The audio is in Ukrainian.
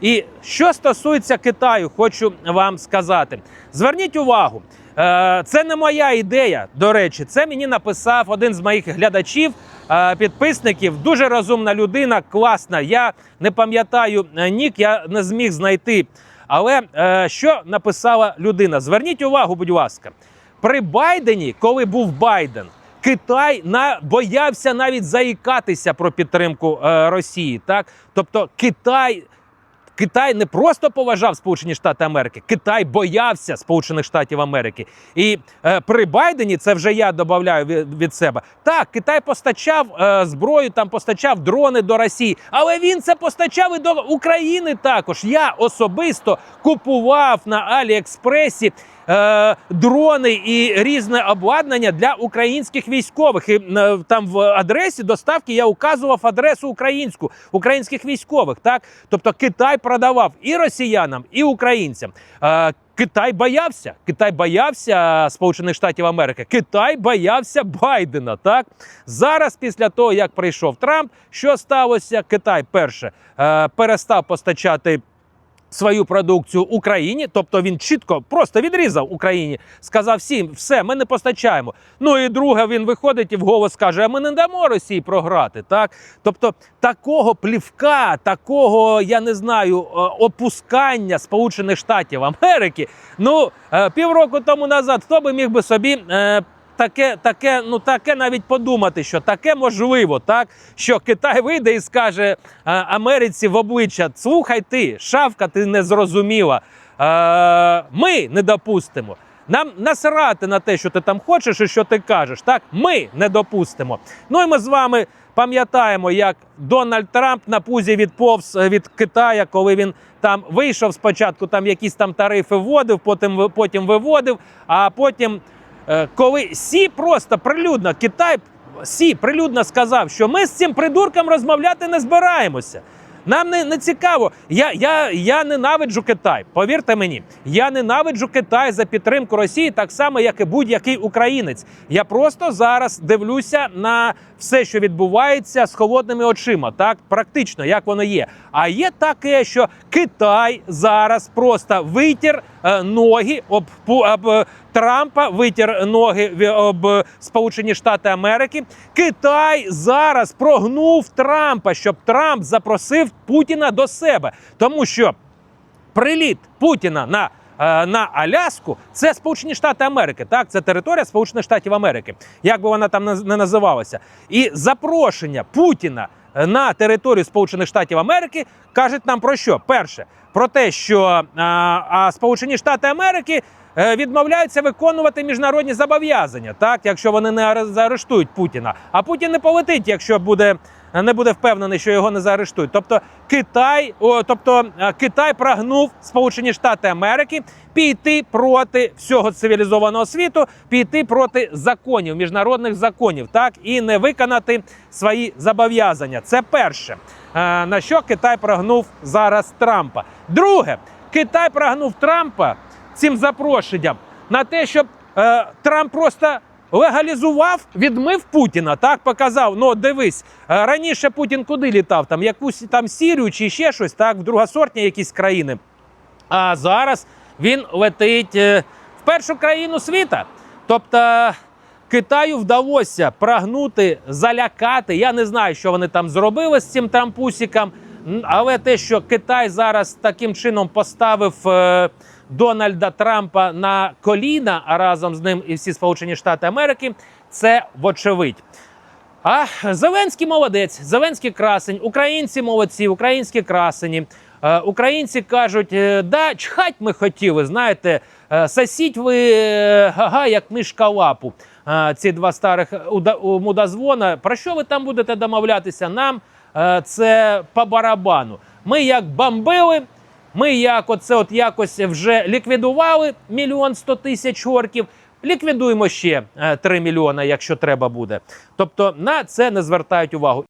І що стосується Китаю, хочу вам сказати: зверніть увагу, е, це не моя ідея. До речі, це мені написав один з моїх глядачів, е, підписників. Дуже розумна людина, класна. Я не пам'ятаю е, нік, я не зміг знайти. Але що написала людина? Зверніть увагу, будь ласка, при Байдені, коли був Байден. Китай на боявся навіть заїкатися про підтримку е, Росії. Так, тобто Китай. Китай не просто поважав Сполучені Штати Америки, Китай боявся Сполучених Штатів Америки. І е, при Байдені це вже я додаю від, від себе. Так, Китай постачав е, зброю, там постачав дрони до Росії, але він це постачав і до України також. Я особисто купував на Аліекспресі е, дрони і різне обладнання для українських військових. І е, там в адресі доставки я указував адресу українську українських військових. Так, тобто Китай продавав і росіянам, і українцям. Е, Китай боявся. Китай боявся Сполучених Штатів Америки. Китай боявся Байдена. Так зараз, після того як прийшов Трамп, що сталося? Китай перше перестав постачати. Свою продукцію Україні, тобто він чітко просто відрізав Україні, сказав всім, все, ми не постачаємо. Ну і друге, він виходить і вголос каже: а ми не дамо Росії програти. Так, тобто такого плівка, такого я не знаю, е, опускання Сполучених Штатів Америки. Ну е, півроку тому назад, хто би міг би собі. Таке, таке, ну таке навіть подумати, що таке можливо, так що Китай вийде і скаже е, Америці в обличчя: слухай ти, шавка, ти не зрозуміла. Е, ми не допустимо. Нам насрати на те, що ти там хочеш і що ти кажеш. Так, ми не допустимо. Ну і ми з вами пам'ятаємо, як Дональд Трамп на пузі відповз е, від Китая, коли він там вийшов спочатку, там якісь там тарифи вводив, потім потім виводив, а потім. Е, коли Сі просто прилюдно Китай Сі прилюдно сказав, що ми з цим придурком розмовляти не збираємося. Нам не, не цікаво. Я, я, я ненавиджу Китай. Повірте мені, я ненавиджу Китай за підтримку Росії, так само, як і будь-який українець. Я просто зараз дивлюся на все, що відбувається з холодними очима. Так, практично як воно є. А є таке, що Китай зараз просто витір е, ноги об, пу- об е, Трампа, витір ноги об е, Сполучені Штати Америки. Китай зараз прогнув Трампа, щоб Трамп запросив Путіна до себе, тому що приліт Путіна на. е, На Аляску це Сполучені Штати Америки. Так, це територія Сполучених Штатів Америки, як би вона там не називалася. І запрошення Путіна е, на територію Сполучених Штатів Америки кажуть нам про що? Перше, про те, що а, а Сполучені Штати Америки е, відмовляються виконувати міжнародні зобов'язання, так якщо вони не аре- заарештують Путіна. А Путін не полетить, якщо буде не буде впевнений, що його не заарештують. Тобто Китай, о, тобто е, Китай прагнув Сполучені Штати Америки піти проти всього цивілізованого світу, піти проти законів, міжнародних законів, так і не виконати свої зобов'язання. Це перше, е, на що Китай прагнув зараз Трампа. Друге, Китай прагнув Трампа цим запрошенням на те, щоб е, Трамп просто легалізував, відмив Путіна. Так показав. Ну, дивись, е, раніше Путін куди літав? Там якусь там Сірію чи ще щось, так, в другосортні якісь країни. А зараз він летить е, в першу країну світа. Тобто Китаю вдалося прагнути, залякати. Я не знаю, що вони там зробили з цим трампусіком. Але те, що Китай зараз таким чином поставив е, Дональда Трампа на коліна, а разом з ним і всі Сполучені Штати Америки, це вочевидь. А Зеленський молодець, Зеленський красень, українці молодці, українські красені. Е, українці кажуть, е, да, чхать ми хотіли, знаєте, сосіть ви гага, як мишка лапу. Ці два старих мудозвона. Про що ви там будете домовлятися? Нам це по барабану. Ми як бомбили, ми як оце от якось вже ліквідували мільйон сто тисяч орків. Ліквідуємо ще е, 3 мільйона, якщо треба буде. Тобто на це не звертають увагу.